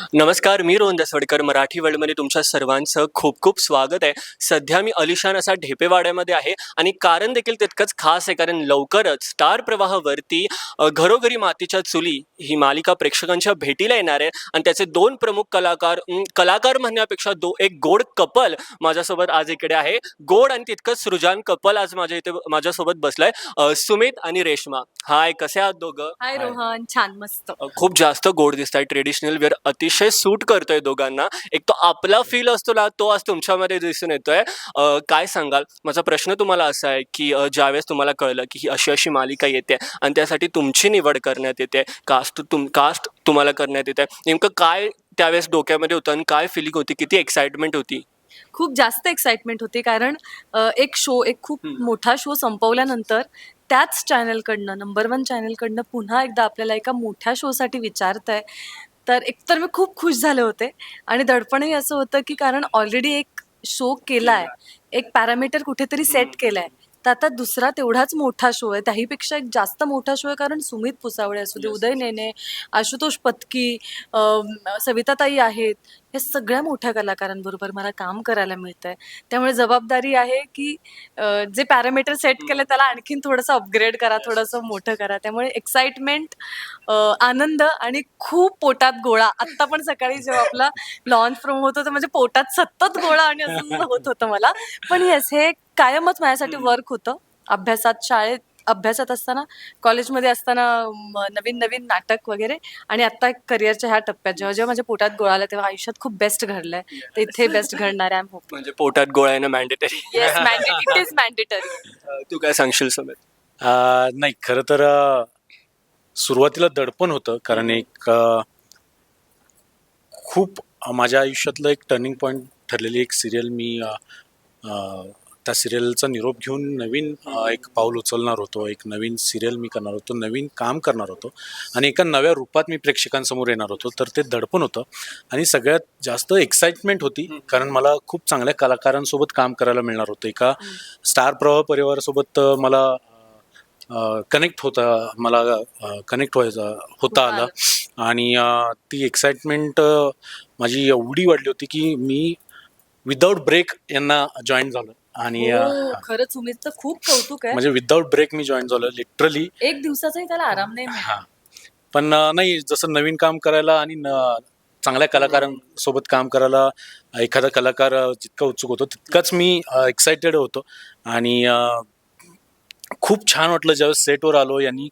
नमस्कार मी रोहन दसवडकर मराठी वर्ल्डमध्ये तुमच्या सर्वांचं खूप खूप स्वागत आहे. सध्या मी अलिशान असा ढेपेवाड्यामध्ये आहे आणि कारण देखील तितकंच खास आहे कारण लवकरच स्टार प्रवाहावरती घरोघरी मातीच्या चुली ही मालिका प्रेक्षकांच्या भेटीला येणार आहे आणि त्याचे दोन प्रमुख कलाकार कलाकार म्हणण्यापेक्षा दो एक गोड कपल माझ्यासोबत आज इकडे आहे. गोड आणि तितकंच सृजान कपल आज माझ्या इथे माझ्यासोबत बसलाय. सुमित आणि रेश्मा. हाय कसे आहात दोघं? हाय रोहन छान मस्त. खूप जास्त गोड दिसत आहे ट्रेडिशनल वेअर अतिशय सूट करतोय दोघांना. एक तो आपला फील असतो ना तो आज तुमच्यामध्ये दिसून येतोय. काय सांगाल? माझा प्रश्न तुम्हाला असा आहे की ज्यावेळेस तुम्हाला कळलं की ही अशी अशी मालिका येते आणि त्यासाठी तुमची निवड करण्यात येते कास्ट तुम कास्ट तुम्हाला करण्यात येते नेमकं काय त्यावेळेस डोक्यामध्ये होतं आणि काय फिलिंग होती? किती एक्साइटमेंट होती? खूप जास्त एक्साइटमेंट होती कारण एक शो एक खूप. मोठा शो संपवल्यानंतर त्याच चॅनलकडनं नंबर वन चॅनलकडनं पुन्हा एकदा आपल्याला एका मोठ्या शोसाठी विचारताय. तर एकतर मी खूप खुश झाले होते. आणि दडपणही असं होतं की कारण ऑलरेडी एक शो केलाय. एक पॅरामीटर कुठेतरी सेट केलाय. तर आता दुसरा तेवढाच मोठा शो आहे. त्याहीपेक्षा एक जास्त मोठा शो आहे कारण सुमित पुसावळे असू दे. उदय नेने आशुतोष पत्की सविताताई आहेत. या सगळ्या मोठ्या कलाकारांबरोबर मला काम करायला मिळतं आहे त्यामुळे जबाबदारी आहे की अ, जे पॅरामीटर सेट केलं त्याला आणखीन थोडंसं अपग्रेड करा थोडंसं मोठं करा. त्यामुळे एक्साइटमेंट आनंद आणि खूप पोटात गोळा. आत्ता पण सकाळी जेव्हा आपला लॉन्च फ्रॉम होत होतं म्हणजे पोटात सतत गोळा आणि असं होत होतं मला. पण येस हे कायमच माझ्यासाठी वर्क होतं. अभ्यासात शाळेत अभ्यासात असताना कॉलेजमध्ये असताना म, नवीन नवीन नाटक वगैरे आणि आता करिअरच्या ह्या टप्प्यात जेव्हा जेव्हा माझ्या पोटात गोळा आला तेव्हा आयुष्यात खूप बेस्ट घडलंय. तर इथे बेस्ट घडणार आहे म्हणजे पोटात गोळा येणं mandatory yes it is mandatory तू काय सांगशील सुमित अ, नाही खरं तर अ, सुरुवातीला दडपण होतं. कारण एक अ, खूप माझ्या आयुष्यातलं एक टर्निंग पॉईंट ठरलेली एक सिरियल मी अ, अ, त्या सिरियलचा निरोप घेऊन नवीन एक पाऊल उचलणार होतो एक नवीन सिरियल मी करणार होतो नवीन काम करणार होतो. आणि एका नव्या रूपात मी प्रेक्षकांसमोर येणार होतो. तर ते दडपण होतं. आणि सगळ्यात जास्त एक्साइटमेंट होती कारण मला खूप चांगल्या कलाकारांसोबत काम करायला मिळणार होतं. एका स्टार प्रवाह परिवारासोबत मला कनेक्ट होता मला कनेक्ट व्हायचा होता आला. आणि ती एक्साइटमेंट माझी एवढी वाढली होती की मी विदाऊट ब्रेक यांना जॉईन झालो. आणि हो खरंच सुमित खूप कौतुक आहे. म्हणजे विदाऊट ब्रेक मी जॉईन झालो लिटरली एक दिवसाचाही त्याला आराम नाही मिळाला हा. पण अ, नाही जसं नवीन काम करायला आणि न- चांगल्या कलाकारांसोबत काम करायला एखादा कलाकार अ, जितका उत्सुक होतो तितकाच मी एक्साइटेड होतो. आणि अ, खूप छान वाटलं ज्यावेळेस सेटवर आलो यांनी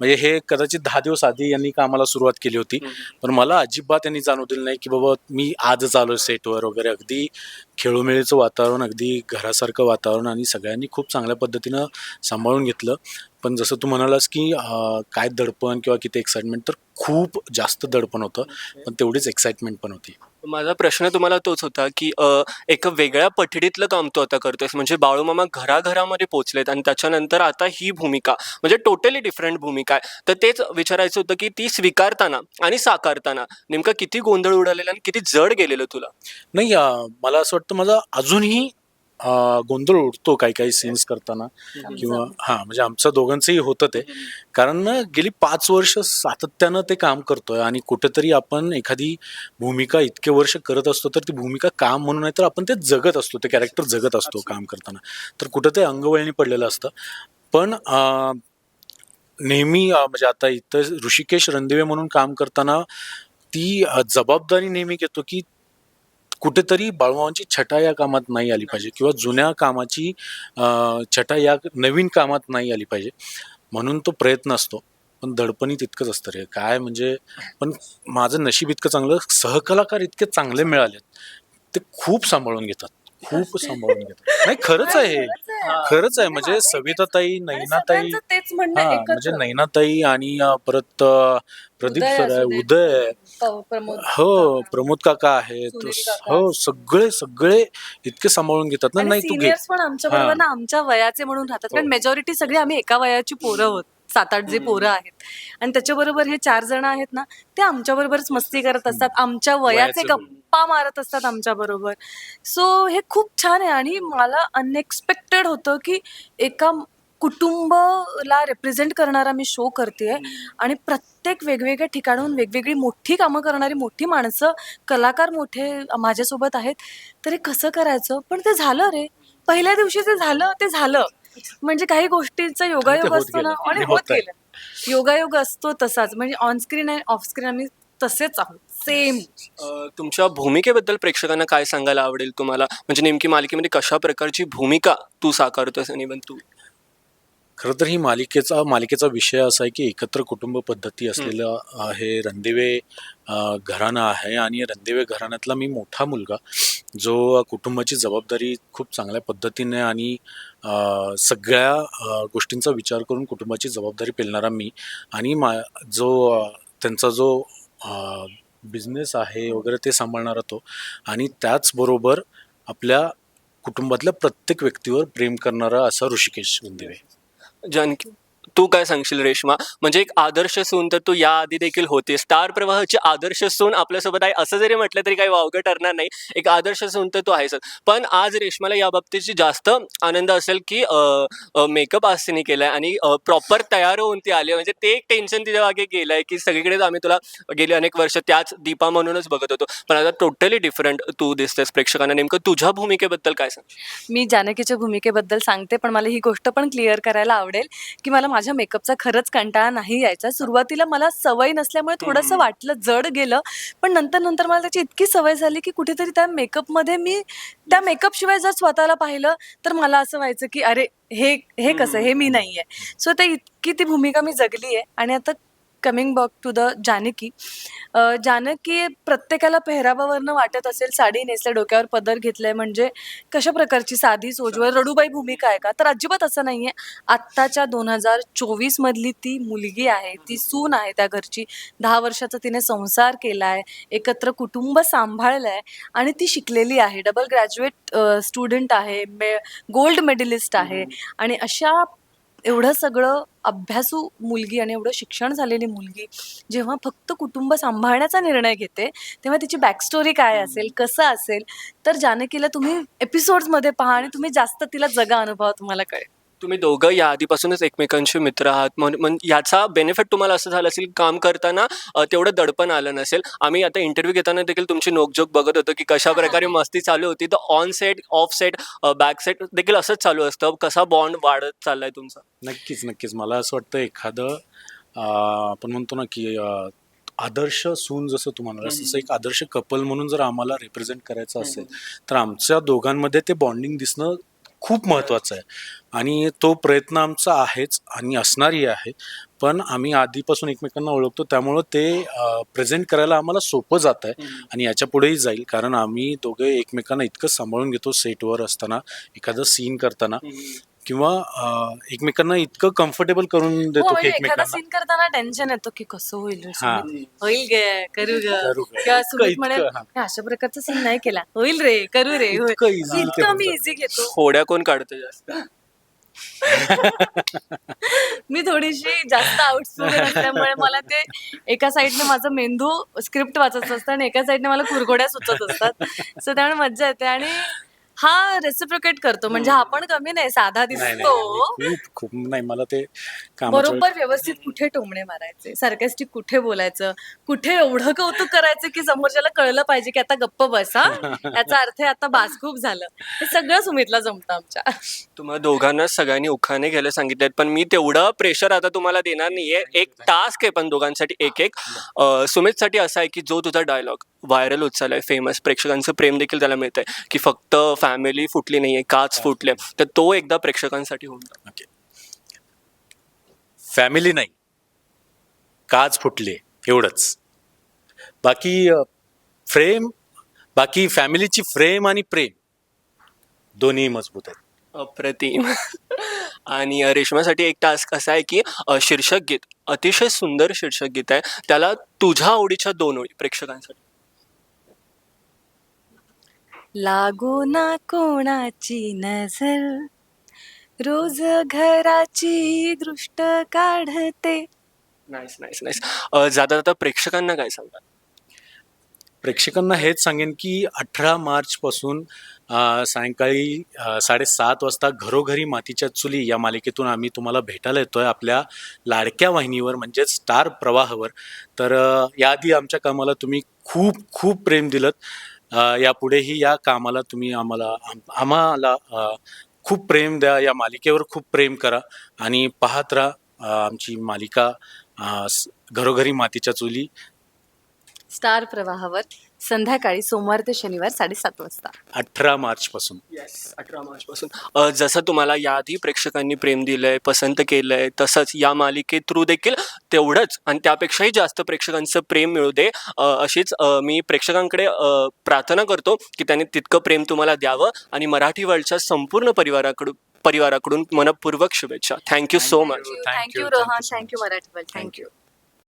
म्हणजे हे कदाचित दहा दिवस आधी यांनी कामाला सुरुवात केली होती. पण मला अजिबात यांनी जाणवू दिलं नाही की बाबा मी आजच आलो सेटवर वगैरे. अगदी खेळोमेळीचं वातावरण अगदी घरासारखं वातावरण आणि सगळ्यांनी खूप चांगल्या पद्धतीनं सांभाळून घेतलं. पण जसं तू म्हणालास की काय दडपण किंवा किती एक्साइटमेंट तर खूप जास्त दडपण होतं. पण तेवढीच एक्साइटमेंट पण होती. माझा प्रश्न तुम्हाला तोच होता की अ, एक वेगळ्या पठडीतलं काम तू आता करतोयस म्हणजे बाळूमामा घराघरामध्ये पोहोचलेत आणि त्याच्यानंतर आता ही भूमिका म्हणजे टोटली डिफरंट भूमिका आहे. तर तेच विचारायचं होतं की ती स्वीकारताना आणि साकारताना नेमका किती गोंधळ उडालेला आणि किती जड गेलेलं तुला? नाही अं, मला असं वाटतं माझा अजूनही अं, गोंधळ उडतो काही काही सीन्स करताना. किंवा हां म्हणजे आमचं दोघांचंही होतं ते. कारण ना गेली पाच वर्ष सातत्यानं ते काम करतोय आणि कुठेतरी आपण एखादी भूमिका इतके वर्ष करत असतो तर ती भूमिका काम म्हणून नाही तर आपण ते जगत असतो ते कॅरेक्टर जगत असतो काम करताना. तर कुठं ते अंगवळणी पडलेलं असतं. पण अं, नेहमी अं, म्हणजे आता इथं ऋषिकेश रणदिवे म्हणून काम करताना ती अं, जबाबदारी नेहमी घेतो की कुठेतरी बाळूमामांची छटा या कामात नाही आली पाहिजे किंवा जुन्या कामाची छटा या नवीन कामात नाही आली पाहिजे. म्हणून तो प्रयत्न असतो. पण दडपणी तितकंच असतं रे. काय म्हणजे पण माझं नशीब इतकं चांगलं सहकलाकार इतके चांगले मिळालेत. ते खूप सांभाळून घेतात. खूप सांभाळून घेतात. नाही खरंच आहे. खरंच आहे म्हणजे सविताताई नैनाताई सगळ्यांचं तेच म्हणणं हा म्हणजे एकत्र नैनाताई आणि अं, परत अं, प्रदीप उदय सर आहे असू दे. उदय. प- प्रमोद हो प्रमोद काका आहेत सुनील काका. हो सगळे सगळे इतके सांभाळून घेतात ना. नाही तू घे. सिनियर्स पण आमच्या बरोबर हा. ना आमच्या वयाचे म्हणून राहतात. कारण हो. मेजॉरिटी सगळी आम्ही एका वयाची पोरं आहोत. सात आठ जे पोरं आहेत. आणि त्याच्याबरोबर हे चार जण आहेत ना ते आमच्या बरोबरच मस्ती करत असतात. आमच्या वयाचे वयाचे गप्पा मारत असतात आमच्या बरोबर सो हे खूप छान आहे आणि मला अनएक्सपेक्टेड होतं की एका कुटुंबला रिप्रेझेंट करणारा मी शो करते आणि प्रत्येक वेगवेगळ्या ठिकाणून वेगवेगळी मोठी कामं करणारी मोठी माणसं कलाकार मोठे माझ्यासोबत आहेत. तरी कसं करायचं? पण ते झालं रे. पहिल्या दिवशी ते झालं ते झालं. म्हणजे काही गोष्टींचा योगायोग होत असतो ना गेलं. आणि आणि होत होत आहे. गेलं. योगायोग असतो तसाच. म्हणजे ऑन स्क्रीन आणि ऑफ स्क्रीन आम्ही तसेच आहोत. सेम अ, तुमच्या भूमिकेबद्दल प्रेक्षकांना काय सांगायला आवडेल तुम्हाला? म्हणजे नेमकी मालिकेमध्ये कशा प्रकारची भूमिका तू साकारतोस अनिबन तू? खरं तर ही मालिकेचा मालिकेचा विषय असा आहे की एकत्र कुटुंब पद्धती असलेलं हे रणदिवे अ, घराणं आहे आणि रणदिवे घराण्यातला मी मोठा मुलगा जो कुटुंबाची जबाबदारी खूप चांगल्या पद्धतीने आणि अ, सगळ्या अ, गोष्टींचा विचार करून कुटुंबाची जबाबदारी पेलणारा मी आणि मा जो अ, त्यांचा जो बिझनेस आहे वगैरे ते सांभाळणारा तो आणि त्याचबरोबर आपल्या कुटुंबातल्या प्रत्येक व्यक्तीवर प्रेम करणारा असा ऋषिकेश गुंदिवे जानकी तू काय सांगशील रेश्मा? म्हणजे एक आदर्श सून तर तू याआधी देखील होती स्टार प्रवाहाची आदर्श सून आपल्यासोबत आहे असं जरी म्हटलं तरी काही वावगं ठरणार नाही. एक आदर्श सून तर तू आहेस. पण आज रेश्माला या बाबतीची जास्त आनंद असेल की मेकअप आज तिने केलाय आणि प्रॉपर तयार होऊन ती आली म्हणजे ते एक टेन्शन तिच्यामागे गेलंय की सगळीकडेच आम्ही तुला गेली अनेक वर्ष त्याच दीपा म्हणूनच बघत होतो. पण आता टोटली डिफरंट तू दिसतेस प्रेक्षकांना. नेमकं तुझ्या भूमिकेबद्दल काय सांग मी जानकीच्या भूमिकेबद्दल सांगते पण मला ही गोष्ट पण क्लिअर करायला आवडेल की मला माझ्या मेकअपचा खरंच कंटाळा नाही यायचा. सुरुवातीला मला सवय नसल्यामुळे थोडंसं वाटलं जड गेलं. पण नंतर नंतर मला त्याची इतकी सवय झाली की कुठेतरी त्या मेकअपमध्ये मी त्या मेकअप शिवाय जर स्वतःला पाहिलं तर मला असं व्हायचं की अरे हे हे कसं? हे मी नाहीये. सो ते इतकी ती भूमिका मी जगली आहे आणि आता coming back to the Janaki Janaki प्रत्येकाला पेहरावावरनं वाटत असेल साडी नेसल्या डोक्यावर पदर घेतलाय म्हणजे कशा प्रकारची साधी सोजवळ रडूबाई भूमिका आहे का? तर अजिबात असं नाहीये. आत्ताच्या दोन हजार चोवीस मधली ती मुलगी आहे ती सून आहे त्या घरची. दहा वर्षाचा तिने संसार केलाय एकत्र कुटुंब सांभाळलंय आणि ती शिकलेली आहे. डबल ग्रॅज्युएट स्टुडंट आहे गोल्ड मेडलिस्ट आहे. आणि अशा एवढं सगळं अभ्यासू मुलगी आणि एवढं शिक्षण झालेली मुलगी जेव्हा फक्त कुटुंब सांभाळण्याचा निर्णय घेते तेव्हा तिची बॅकस्टोरी काय असेल कसं असेल तर जानकीला तुम्ही एपिसोड्समध्ये पहा आणि तुम्ही जास्त तिला जगा अनुभव तुम्हाला कळेल. तुम्ही दोघं या आधीपासूनच एकमेकांशी मित्र आहात. म्हणून म्हण- याचा बेनिफिट तुम्हाला असं झालं असेल काम करताना तेवढं दडपण आलं नसेल. आम्ही आता इंटरव्ह्यू घेताना देखील तुमची नोकझोक बघत होतो की कशा प्रकारे मस्ती चालू होती. तर on set off set back set देखील असंच चालू असतं. कसा बॉन्ड वाढत चाललाय तुमचा? नक्कीच नक्कीच. मला असं वाटतं एखादं आपण म्हणतो ना की आदर्श सून जसं तुम्हाला तसं एक आदर्श कपल म्हणून जर आम्हाला रिप्रेझेंट करायचं असेल तर आमच्या दोघांमध्ये ते बॉन्डिंग दिसणं खूप महत्त्वाचं आहे. आणि तो प्रयत्न आमचा आहेच आणि असणारही आहे. पण आम्ही आधीपासून एकमेकांना ओळखतो त्यामुळं ते प्रेझेंट करायला आम्हाला सोपं जात आहे आणि याच्या पुढेही जाईल. कारण आम्ही दोघे एकमेकांना इतकं सांभाळून घेतो सेटवर असताना एखादं सीन करताना. किंवा एकमेकांना इतकं कम्फर्टेबल करून हो देतो की म्हणजे एखादा एकमेकांना सीन करताना टेन्शन येतो की कसं होईल रे हा. सुमित? होईल गे करू ग करू ग. किंवा इतकं- सुमित म्हणेल इतकं, हा. "हे अशा प्रकारचा सीन नाही केला होईल रे करू रे होईल." इतकं easy मी. इझी घेतो खोड्या कोण काढतो जास्त मी थोडीशी जास्त आउटस्पोकन असल्यामुळे मला ते एका साईडने माझं मेंदू स्क्रिप्ट वाचत असतं आणि एका साईडने मला कुरघोड्या सुचत असतात सो त्यामुळे मज्जा येते आणि हा रेसिप्रिकेट करतो. म्हणजे हा. पण कमी नाही साधा नाही, नाही, दिसतो. नाही, खूप खूप. नाही मला ते बरोबर व्यवस्थित कुठे टोमणे मारायचे? सार्कॅस्टिक कुठे बोलायचं? कुठे एवढं कौतुक करायचं की समोरच्याला कळलं पाहिजे की आता गप्प बस हा? याचा अर्थ आहे आता बास खूप झालं. हे सगळं सुमितला जमतं आमच्या. तुम्हाला दोघांना सगळ्यांनी उखाणे घ्यायला सांगितलेत पण मी तेवढं प्रेशर आता तुम्हाला देणार नाहीये. एक टास्क आहे पण दोघांसाठी एक एक. अं, सुमितसाठी असा आहे की जो तुझा डायलॉग व्हायरल होत चाललाय फेमस प्रेक्षकांचं प्रेम देखील त्याला मिळतंय की फक्त फॅमिली फुटली नाहीये काच फुटले. तर तो एकदा प्रेक्षकांसाठी होऊन. ओके फॅमिली नाही. काच फुटले एवढंच. बाकी फ्रेम बाकी फॅमिलीची फ्रेम आणि प्रेम दोन्ही मजबूत आहेत. अप्रतिम. आणि अं, रेश्मासाठी एक टास्क असा आहे की अं, शीर्षक गीत अतिशय सुंदर शीर्षक गीत आहे. त्याला तुझ्या आवडीच्या दोन ओळी प्रेक्षकांसाठी. लागो ना कोणाची नजर. रोज घराची दृष्ट काढते. नाईस नाईस नाईस जाता जाता प्रेक्षकांना काय सांगा प्रेक्षकांना हेच सांगेन की अठरा मार्चपासून अ, सायंकाळी अ, साडेसात वाजता घरोघरी मातीच्या चुली या मालिकेतून आम्ही तुम्हाला भेटायला येतोय आपल्या लाडक्या वाहिनीवर म्हणजेच स्टार प्रवाहावर. तर अ, याआधी आमच्या कामाला तुम्ही खूप खूप प्रेम दिलं यापुढेही या कामाला तुम्ही आम्हाला आम्हाला खूप प्रेम द्या या मालिकेवर खूप प्रेम करा आणि पाहत राहा आमची मालिका घरोघरी मातीच्या चुली. स्टार प्रवाहावर. संध्याकाळी सोमवार ते शनिवार साडेसात वाजता. अठरा मार्चपासून येस अठरा मार्चपासून अ, जसं तुम्हाला याआधी प्रेक्षकांनी प्रेम दिलंय पसंत केलंय तसंच या मालिके थ्रू देखील तेवढंच आणि त्यापेक्षाही जास्त प्रेक्षकांचं प्रेम मिळू दे. अ, अशीच अ, मी प्रेक्षकांकडे अ, प्रार्थना करतो की त्यांनी तितकं प्रेम तुम्हाला द्यावं आणि मराठी वर्ल्डच्या संपूर्ण परिवाराकडून परिवाराकडून मनपूर्वक शुभेच्छा. Thank you so much thank you Rohan. Thank you Marathi Thank thank you